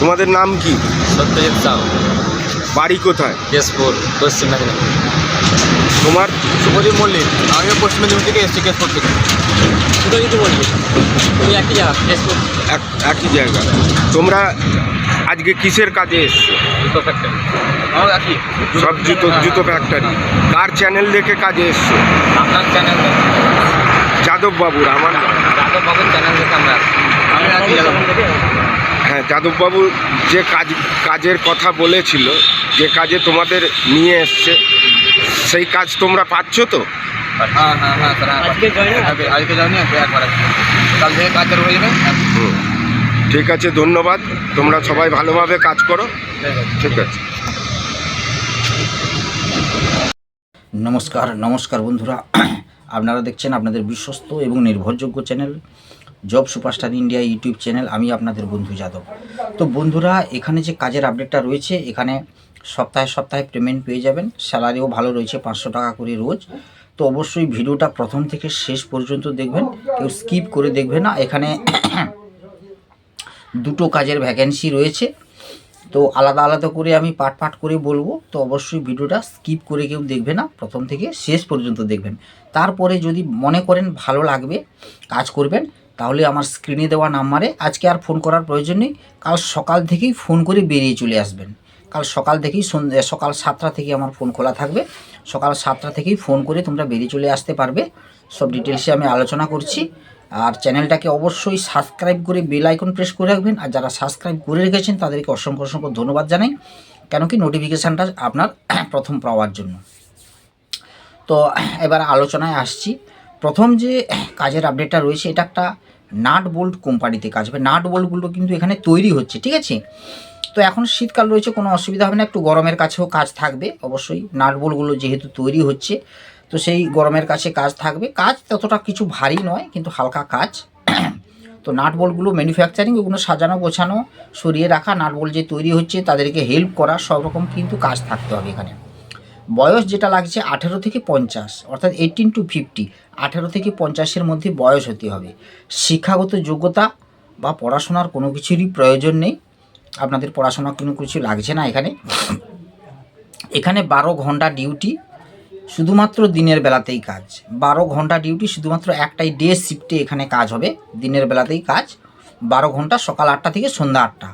তোমাদের নাম কি? সত্যজিৎ সাউ। বাড়ি কোথায়? কেশপুর পশ্চিম মেদিনীপুর। তোমার? শুভজিৎ মল্লিক। আমিও পশ্চিম মেদিনীপুর থেকে এসেছি কেশপুর থেকে। শুভজিৎ মল্লিক। তুমি একই জায়গা কেশপুর। এক একই জায়গা। তোমরা আজকে কিসের কাজে এসছো? জুতো ফ্যাক্টরি আমার একই। সব জুতো জুতো ফ্যাক্টরি কার চ্যানেল দেখে কাজে এসছো? আপনার চ্যানেল যাদব বাবুর আমার। যাদব বাবুর চ্যানেল দেখে আমরা আমি একই যাদব যাদববাবু যে কাজ কাজের কথা বলেছিল যে কাজে তোমাদের নিয়ে এসছে সেই কাজ তোমরা পাচ্ছ তো? হ্যাঁ হ্যাঁ হ্যাঁ আজকে জয়েন আজকে জয়েন একবার কাল থেকে কাজ চালু হয়ে যাবে। ঠিক আছে ধন্যবাদ। তোমরা সবাই ভালোভাবে কাজ করো। ঠিক আছে। নমস্কার নমস্কার বন্ধুরা। আপনারা দেখছেন আপনাদের বিশ্বস্ত এবং নির্ভরযোগ্য channel. Job superstar India YouTube channel, আমি আপনাদের বন্ধু যাদব। তো বন্ধুরা, এখানে যে কাজের আপডেটটা রয়েছে, এখানে সপ্তাহে সপ্তাহে পেমেন্ট পেয়ে যাবেন। স্যালারিও ভালো রয়েছে, পাঁচশো টাকা করে রোজ। তো অবশ্যই ভিডিওটা প্রথম থেকে শেষ পর্যন্ত দেখবেন, কেউ স্কিপ করে দেখবে না। এখানে দুটো কাজের ভ্যাকেন্সি রয়েছে। তো আলাদা আলাদা করে আমি পাট পাট করে বলব। তো অবশ্যই ভিডিওটা স্কিপ করে কেউ দেখবে না, প্রথম থেকে শেষ পর্যন্ত দেখবেন। তারপরে যদি মনে করেন ভালো লাগবে, কাজ করবেন তাহলে আমার স্ক্রিনে দেওয়া নাম্বারে আজকে আর ফোন করার প্রয়োজন নেই। কাল সকাল থেকেই ফোন করে বেরিয়ে চলে আসবেন। কাল সকাল থেকেই সন্ধ্যে সকাল সাতটা থেকে আমার ফোন খোলা থাকবে। সকাল সাতটা থেকেই ফোন করে তোমরা বেরিয়ে চলে আসতে পারবে। সব ডিটেলসে আমি আলোচনা করছি। আর চ্যানেলটাকে অবশ্যই সাবস্ক্রাইব করে বেল আইকন প্রেস করে রাখবেন। আর যারা সাবস্ক্রাইব করে রেখেছেন, তাদেরকে অসংখ্য অসংখ্য ধন্যবাদ জানাই। কেন কি নোটিফিকেশানটা আপনার প্রথম পাওয়ার জন্য। তো, এবার আলোচনায় আসছি। প্রথম যে কাজের আপডেটটা রয়েছে, এটা একটা নাট বোল্ট কোম্পানিতে কাজ হবে। নাট বোল্টগুলো কিন্তু এখানে তৈরি হচ্ছে, ঠিক আছে? তো এখন শীতকাল রয়েছে, কোনো অসুবিধা হবে না, একটু গরমের কাছেও কাজ থাকবে, অবশ্যই নাট বোল্টগুলো যেহেতু তৈরি হচ্ছে, তো সেই গরমের কাছে কাজ থাকবে। কাজ ততটা কিছু ভারী নয়, কিন্তু হালকা কাজ। তো নাট বোল্টগুলো ম্যানুফ্যাকচারিং ওগুলো সাজানো, গোছানো, সরিয়ে রাখা, নাট বোল্ট যে তৈরি হচ্ছে, তাদেরকে হেল্প করা, সব রকম কিন্তু কাজ থাকতে হবে এখানে। বয়স যেটা লাগছে আঠেরো থেকে পঞ্চাশ, অর্থাৎ এইটিন টু ফিফটি আঠেরো থেকে পঞ্চাশের মধ্যে বয়স হতে হবে। শিক্ষাগত যোগ্যতা বা পড়াশোনার কোনো কিছুরই প্রয়োজন নেই। আপনাদের পড়াশোনা কোনো কিছু লাগছে না এখানে। এখানে বারো ঘণ্টা ডিউটি, শুধুমাত্র দিনের বেলাতেই কাজ। বারো ঘণ্টা ডিউটি শুধুমাত্র একটাই ডে শিফটে এখানে কাজ হবে, দিনের বেলাতেই কাজ। বারো ঘণ্টা সকাল আটটা থেকে সন্ধ্যা আটটা।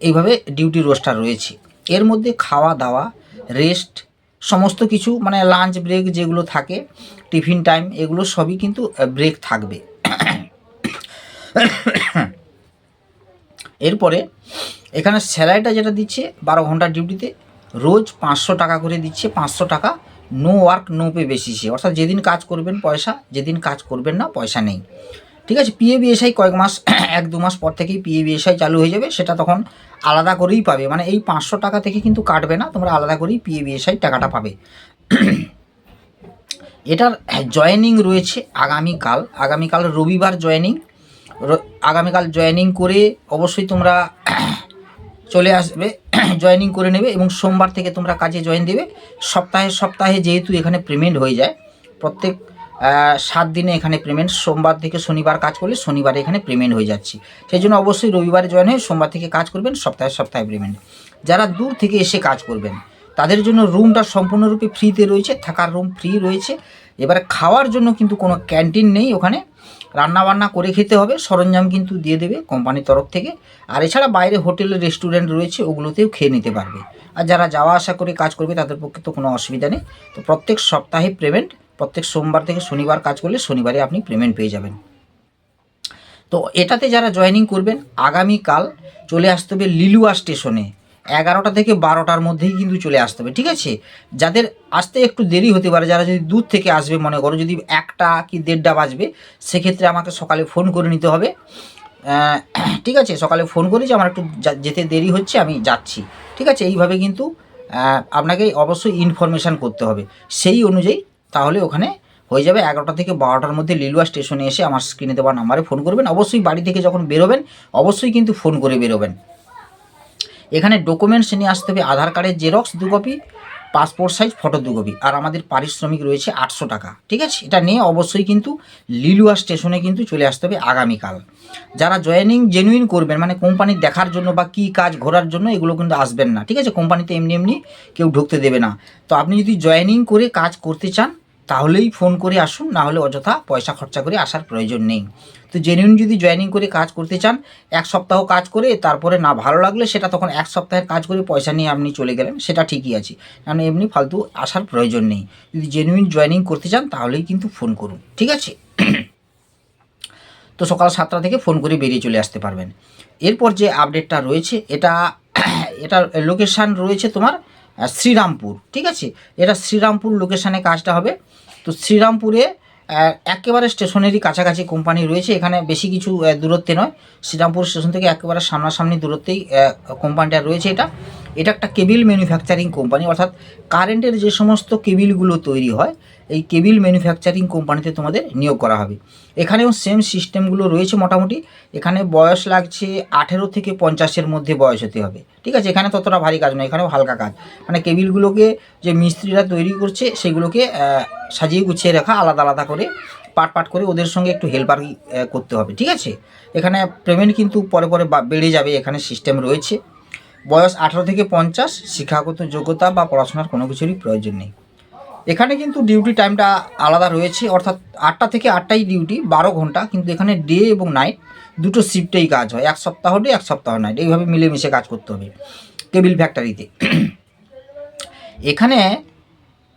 এইভাবে ডিউটি রোস্টার রয়েছে। এর মধ্যে খাওয়া দাওয়া রেস্ট সমস্ত কিছু মানে লাঞ্চ ব্রেক যেগুলো থাকে টিফিন টাইম এগুলো সবই কিন্তু ব্রেক থাকবে। এরপরে, এখানে স্যালারিটা যেটা দিচ্ছে, বারো ঘণ্টা ডিউটিতে রোজ পাঁচশো টাকা করে দিচ্ছে, পাঁচশো টাকা নো ওয়ার্ক নো পে বেসিসে অর্থাৎ যেদিন কাজ করবেন পয়সা, যেদিন কাজ করবেন না, পয়সা নেই। ঠিক আছে পিএ বিএসআই কয়েক মাস, এক দু মাস পর থেকেই পিএ বিএসআই চালু হয়ে যাবে, সেটা তখন আলাদা করেই পাবে। মানে এই পাঁচশো টাকা থেকে কিন্তু কাটবে না, তোমরা আলাদা করেই পিএ বিএসআই টাকাটা পাবে। এটার জয়েনিং রয়েছে আগামীকাল আগামীকাল রবিবার জয়েনিং আগামীকাল জয়েনিং করে অবশ্যই তোমরা চলে আসবে জয়েনিং করে নেবে এবং সোমবার থেকে তোমরা কাজে জয়েন দেবে। সপ্তাহে সপ্তাহে যেহেতু এখানে পেমেন্ট হয়ে যায়, প্রত্যেক সাত দিনে এখানে পেমেন্ট সোমবার থেকে শনিবার কাজ করলে শনিবারে এখানে পেমেন্ট হয়ে যাচ্ছে। সেই জন্য অবশ্যই রবিবারে জয়েন হয়ে সোমবার থেকে কাজ করবেন, সপ্তাহে সপ্তাহে পেমেন্ট যারা দূর থেকে এসে কাজ করবেন, তাদের জন্য রুমটা সম্পূর্ণরূপে ফ্রিতে রয়েছে, থাকার রুম ফ্রি রয়েছে। এবারে খাওয়ার জন্য কিন্তু কোনো ক্যান্টিন নেই ওখানে। রান্না বান্না করে খেতে হবে, সরঞ্জাম কিন্তু দিয়ে দেবে কোম্পানির তরফ থেকে। আর এছাড়া বাইরে হোটেল রেস্টুরেন্ট রয়েছে, ওগুলোতেও খেয়ে নিতে পারবে। আর যারা যাওয়া আসা করে কাজ করবে, তাদের পক্ষে তো কোনো অসুবিধা নেই। তো প্রত্যেক সপ্তাহে পেমেন্ট প্রত্যেক সোমবার থেকে শনিবার কাজ করলে শনিবারে আপনি পেমেন্ট পেয়ে যাবেন। তো এটাতে যারা জয়েনিং করবেন, আগামীকাল চলে আসতে হবে লিলুয়া স্টেশনে। এগারোটা থেকে বারোটার মধ্যেই কিন্তু চলে আসতে হবে, ঠিক আছে? যাদের আসতে একটু দেরি হতে পারে, যারা যদি দূর থেকে আসবে, মনে করো যদি একটা কি দেড়টা বাজবে, সেক্ষেত্রে আমাকে সকালে ফোন করে নিতে হবে। ঠিক আছে? সকালে ফোন করে যে আমার একটু যেতে দেরি হচ্ছে, আমি যাচ্ছি। ঠিক আছে? এইভাবে কিন্তু আপনাকে অবশ্যই ইনফরমেশান করতে হবে। সেই অনুযায়ী তাহলে ওখানে হয়ে যাবে এগারোটা থেকে বারোটার মধ্যে লিলুয়া স্টেশনে এসে আমার স্ক্রিনে দেওয়া নাম্বারে ফোন করবেন। অবশ্যই বাড়ি থেকে যখন বেরোবেন, অবশ্যই কিন্তু ফোন করে বেরোবেন। এখানে ডকুমেন্টস নিয়ে আসতে হবে, আধার কার্ডের জেরক্স দু কপি পাসপোর্ট সাইজ ফটো দু কপি আর আমাদের পারিশ্রমিক রয়েছে আটশো টাকা। ঠিক আছে? এটা নিয়ে অবশ্যই কিন্তু লিলুয়া স্টেশনে কিন্তু চলে আসতে হবে আগামীকাল। যারা জয়েনিং জেনুইন করবেন মানে কোম্পানি দেখার জন্য বা কী কাজ ঘোরার জন্য, এগুলো কিন্তু আসবেন না। ঠিক আছে? কোম্পানিতে এমনি এমনি কেউ ঢুকতে দেবে না। তো আপনি যদি জয়েনিং করে কাজ করতে চান তাহলেই ফোন করে আসুন না হলে অযথা পয়সা খরচা করে আসার প্রয়োজন নেই। তো জেনুইন যদি জয়েনিং করে কাজ করতে চান, এক সপ্তাহ কাজ করে তারপরে না ভালো লাগলে সেটা তখন এক সপ্তাহের কাজ করে পয়সা নিয়ে আপনি চলে গেলেন, সেটা ঠিকই আছে। কারণ এমনি ফালতু আসার প্রয়োজন নেই। যদি জেনুইন জয়েনিং করতে চান, তাহলেই কিন্তু ফোন করুন, ঠিক আছে? তো সকাল সাতটা থেকে ফোন করে বেরিয়ে চলে আসতে পারবেন। এরপর যে আপডেটটা রয়েছে, এটা এটা লোকেশান রয়েছে তোমার শ্রীরামপুর ঠিক আছে? এটা শ্রীরামপুর লোকেশানে কাজটা হবে। তো শ্রীরামপুরে একেবারে স্টেশনেরই কাছাকাছি কোম্পানি রয়েছে, এখানে বেশি কিছু দূরত্বে নয়। শ্রীরামপুর স্টেশন থেকে একেবারে সামনাসামনি দূরত্বেই কোম্পানিটা রয়েছে এটা। এটা একটা কেবিল ম্যানুফ্যাকচারিং কোম্পানি, অর্থাৎ কারেন্টের যে সমস্ত কেবিলগুলো তৈরি হয়, এই কেবিল ম্যানুফ্যাকচারিং কোম্পানিতে তোমাদের নিয়োগ করা হবে। এখানেও সেম সিস্টেমগুলো রয়েছে মোটামুটি, এখানে বয়স লাগছে আঠেরো থেকে পঞ্চাশের মধ্যে বয়স হতে হবে। ঠিক আছে, এখানে ততটা ভারী কাজ নয়, এখানেও হালকা কাজ। মানে কেবিলগুলোকে যে মিস্ত্রিরা তৈরি করছে, সেগুলোকে সাজিয়ে গুছিয়ে রাখা, আলাদা আলাদা করে, পাট পাট করে ওদের সঙ্গে একটু হেল্পার করতে হবে, ঠিক আছে? এখানে পেমেন্ট কিন্তু পরে পরে বেড়ে যাবে, এখানে সিস্টেম রয়েছে। বয়স আঠারো থেকে পঞ্চাশ, শিক্ষাগত যোগ্যতা বা পড়াশোনার কোনো কিছুরই প্রয়োজন নেই। এখানে কিন্তু ডিউটি টাইমটা আলাদা রয়েছে, অর্থাৎ আটটা থেকে আটটাই ডিউটি বারো ঘণ্টা, কিন্তু এখানে ডে এবং নাইট দুটো শিফটেই কাজ হয়, এক সপ্তাহ ডে এক সপ্তাহ নাইট এইভাবে মিলেমিশে কাজ করতে হবে কেবিল ফ্যাক্টরিতে এখানে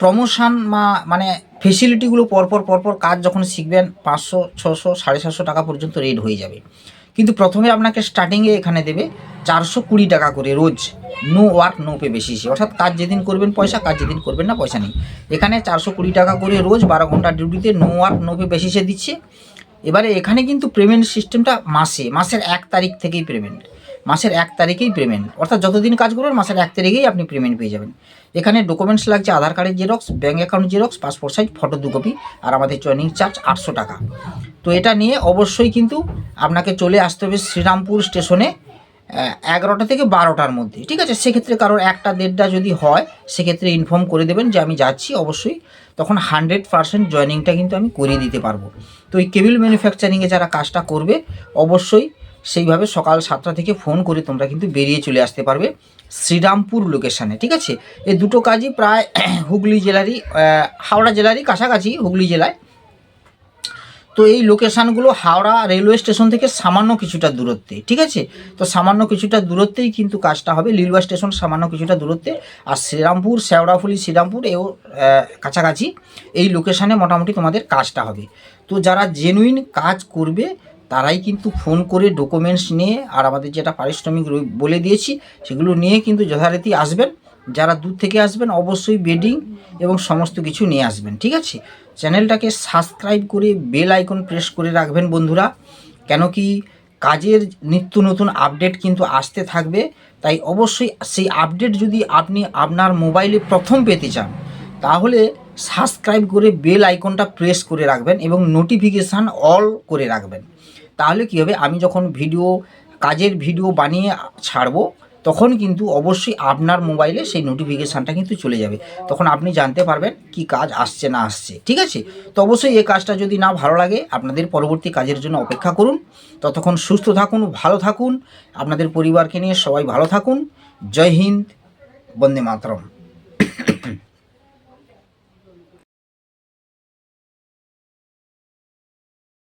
প্রমোশন মা মানে ফেসিলিটিগুলো পরপর পরপর কাজ যখন শিখবেন, পাঁচশো, ছশো, সাড়ে সাতশো টাকা পর্যন্ত রেট হয়ে যাবে। কিন্তু প্রথমে আপনাকে স্টার্টিংয়ে এখানে দেবে চারশো কুড়ি টাকা করে রোজ। নো ওয়ার্ক নো পে বেশি অর্থাৎ কাজ যেদিন করবেন, পয়সা, কাজ যেদিন করবেন না, পয়সা নেই। এখানে চারশো কুড়ি টাকা করে রোজ বারো ঘণ্টা ডিউটিতে নো ওয়ার্ক নো পে বেশিসে দিচ্ছে। এবারে এখানে কিন্তু পেমেন্ট সিস্টেমটা মাসে, মাসের এক তারিখ থেকেই পেমেন্ট মাসের এক তারিখেই পেমেন্ট অর্থাৎ যতদিন কাজ করবেন, মাসের এক তারিখেই আপনি পেমেন্ট পেয়ে যাবেন। এখানে ডকুমেন্টস লাগছে, আধার কার্ডের xerox bank account xerox passport size photo দু কপি আর আমাদের জয়নিং চার্জ আটশো টাকা। তো এটা নিয়ে অবশ্যই কিন্তু আপনাকে চলে আসতে হবে শ্রীরামপুর স্টেশনে এগারোটা থেকে বারোটার মধ্যে। ঠিক আছে? সেক্ষেত্রে কারোর একটা দেড়টা যদি হয়, সেক্ষেত্রে ইনফর্ম করে দেবেন যে আমি যাচ্ছি। অবশ্যই তখন হান্ড্রেড পারসেন্ট জয়নিংটা কিন্তু আমি করিয়ে দিতে পারব। তো এই কেবিল ম্যানুফ্যাকচারিংয়ে যারা কাজটা করবে, অবশ্যই সেইভাবে সকাল সাতটা থেকে ফোন করে তোমরা কিন্তু বেরিয়ে চলে আসতে পারবে শ্রীরামপুর লোকেশানে ঠিক আছে? এই দুটো কাজই প্রায় হুগলি জেলারই হাওড়া জেলারই কাছাকাছি হুগলি জেলায়। তো এই লোকেশানগুলো হাওড়া রেলওয়ে স্টেশন থেকে সামান্য কিছুটা দূরত্বে, ঠিক আছে? তো সামান্য কিছুটা দূরত্বেই কিন্তু কাজটা হবে। লিলুয়া স্টেশন সামান্য কিছুটা দূরত্বে। আর শ্রীরামপুর শেওড়াফুলি শ্রীরামপুর, এও কাছাকাছি এই লোকেশানে মোটামুটি তোমাদের কাজটা হবে। তো যারা জেনুইন কাজ করবে তারাই কিন্তু ফোন করে ডকুমেন্টস নিয়ে আর আমাদের যেটা পারিশ্রমিক বলে দিয়েছি, সেগুলো নিয়ে কিন্তু যথারীতি আসবেন। যারা দূর থেকে আসবেন, অবশ্যই বেডিং এবং সমস্ত কিছু নিয়ে আসবেন, ঠিক আছে? চ্যানেলটাকে সাবস্ক্রাইব করে বেল আইকন প্রেস করে রাখবেন বন্ধুরা। কেন কি কাজের নিত্য নতুন আপডেট কিন্তু আসতে থাকবে। তাই অবশ্যই সেই আপডেট যদি আপনি আপনার মোবাইলে প্রথম পেতে চান, তাহলে সাবস্ক্রাইব করে বেল আইকনটা প্রেস করে রাখবেন এবং নোটিফিকেশান অল করে রাখবেন। তাহলে কী হবে? আমি যখন ভিডিও, কাজের ভিডিও বানিয়ে ছাড়বো, তখন কিন্তু অবশ্যই আপনার মোবাইলে সেই নোটিফিকেশানটা কিন্তু চলে যাবে। তখন আপনি জানতে পারবেন কি কাজ আসছে না আসছে, ঠিক আছে? তো অবশ্যই এই কাজটা যদি না ভালো লাগে, আপনাদের পরবর্তী কাজের জন্য অপেক্ষা করুন। ততক্ষণ সুস্থ থাকুন, ভালো থাকুন। আপনাদের পরিবারকে নিয়ে সবাই ভালো থাকুন। জয় হিন্দ, বন্দে মাতরম।